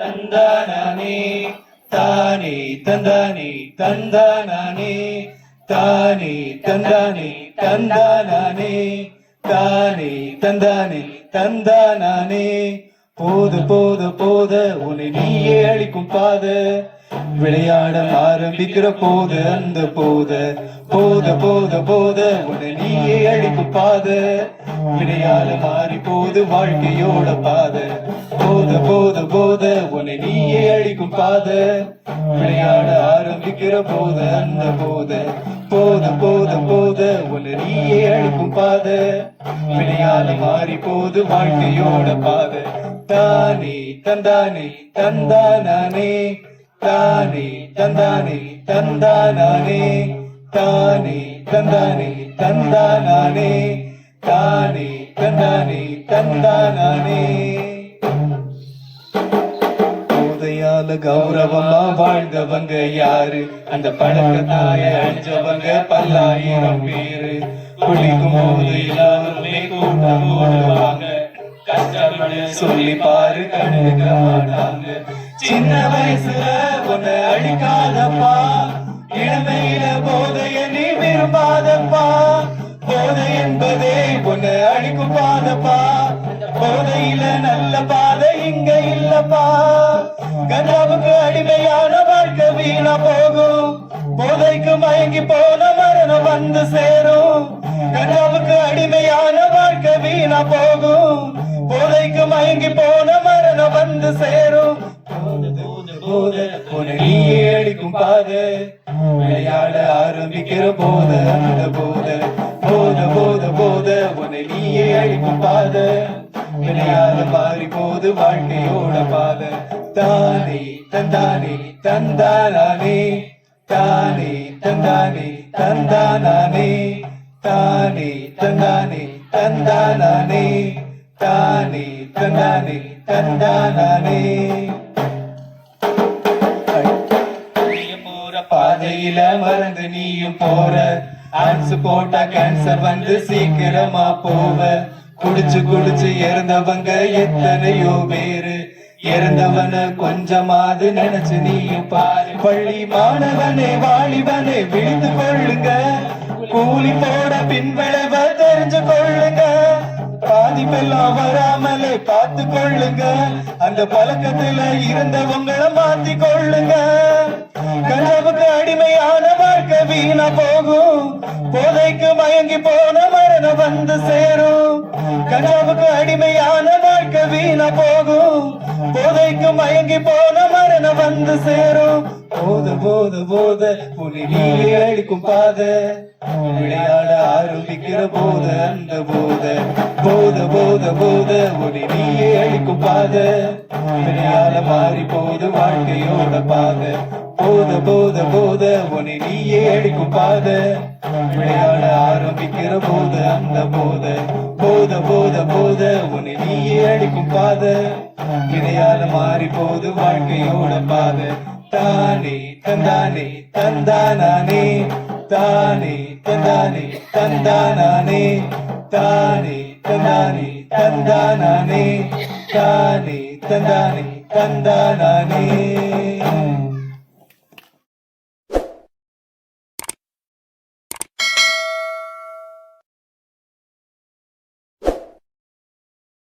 தந்தனே தானே தந்தானே தந்தனே தானே தந்தானே தந்தனே தானே தந்தனே தந்தனே போது போது போத உன்னை நீயே அழிக்கும் பாத. விளையாட ஆரம்பிக்கிற போது அந்த போத. போத போத போத உன்னை நீயே அழிக்கும் பாத. விளையாட மாறி போது வாழ்க்கையோட பாத. போத போத போத உன்னை நீயே அழிக்கும் பாத. விளையாட ஆரம்பிக்கிற போது அந்த போத. போத போத போத உன்னை நீயே அழிக்கும் பாத. விளையாட மாறி போது வாழ்க்கையோட பாத. தானே தந்தானே தந்தானே தானே தந்தானே தந்தானே தானே தந்தானே தந்தானே தானே தந்தானே தந்தானே போதையால கௌரவமா வாழ்ந்தவங்க யாரு? அந்த பழக்கத்தாய அழிஞ்சவங்க பல்லாயிரம் பேரு. குளிக்கும் போது எல்லாருமே கூட்டம் ஓடுவாங்க கஷ்டப்பட்டு சொல்லி பாரு கண்டுக்க மாட்டாங்க. சின்ன வயசுல உன்னை அழிக்காதப்பா. பாதப்பா போதையில நல்ல பாதை இங்க இல்லப்பா. கஞ்சாவுக்கு அடிமையான வாழ்க்கை வீணா போகும். போதைக்கு மயங்கி போன மரணம் வந்து சேரும். கஞ்சாவுக்கு அடிமையான வாழ்க்கை வீணா போகும். போதைக்கு மயங்கி போன மரணம் வந்து சேரும். போத உன்னை நீயே அடிக்கும் பாது. விளையாட ஆரம்பிக்கிற போது அந்த போது. போத போத உன்னை நீயே அழிக்கும் பாத விளையாட மாறி போது வாழ்க்கையோட பாத. தானே தந்தானே தந்தானே தானே தந்தானே தந்தானே தானே தந்தானே தந்தானே தானே தந்தானே தந்தானே நீ போற பாதையில மறந்து நீயும் போற ஆன்ஸ் போட்டா கேன்சர் வந்து சீக்கிரமா போவ. குடிச்சு குடிச்சு இறந்தவங்க எத்தனையோ பேரு. இறந்தவன கொஞ்சமாவது நினைச்சு நீயும் பாரு. பள்ளி மாணவனே வாலிபனே விழுந்து கொள்ளுங்க. கூலி போட பின்விளைவ தெரிஞ்சு கொள்ளுங்க. பாதிப்பெல்லாம் வராமலே பார்த்து கொள்ளுங்க அந்த பழக்கத்துல இருந்தவங்களை மாத்தி கொள்ளுங்க கனவுக்கு அடிமையான வாழ்க்கை வீணா போகும். போதைக்கு மயங்கி போன மரணம் வந்து சேரும். கனவுக்கு அடிமையான வாழ்க்கை வீணா போகும். போதைக்கு மயங்கி போன மரணம் வந்து சேரும். போது போது போத புலி நீயே அடிக்கும் பாத. விளையாட ஆரம்பிக்கிற போத அந்த போத. போத போத போத ஒளி நீயே அழிக்கும் பாத. விளையாட மாறி போது வாழ்க்கையோட பாத. போத போத போத ஒளி நீயே அடிக்கும் பாத. விளையாட ஆரம்பிக்கிற போது அந்த போத. போத போத போத உன்னை நீயே அடிக்கும் பாத. விளையாட மாறி போது வாழ்க்கையோட பாத. தானே தந்தானே தந்தானே தானே தந்தானே தந்தானே தானே தந்தானே தந்தானே தானே தந்தானே தந்தானே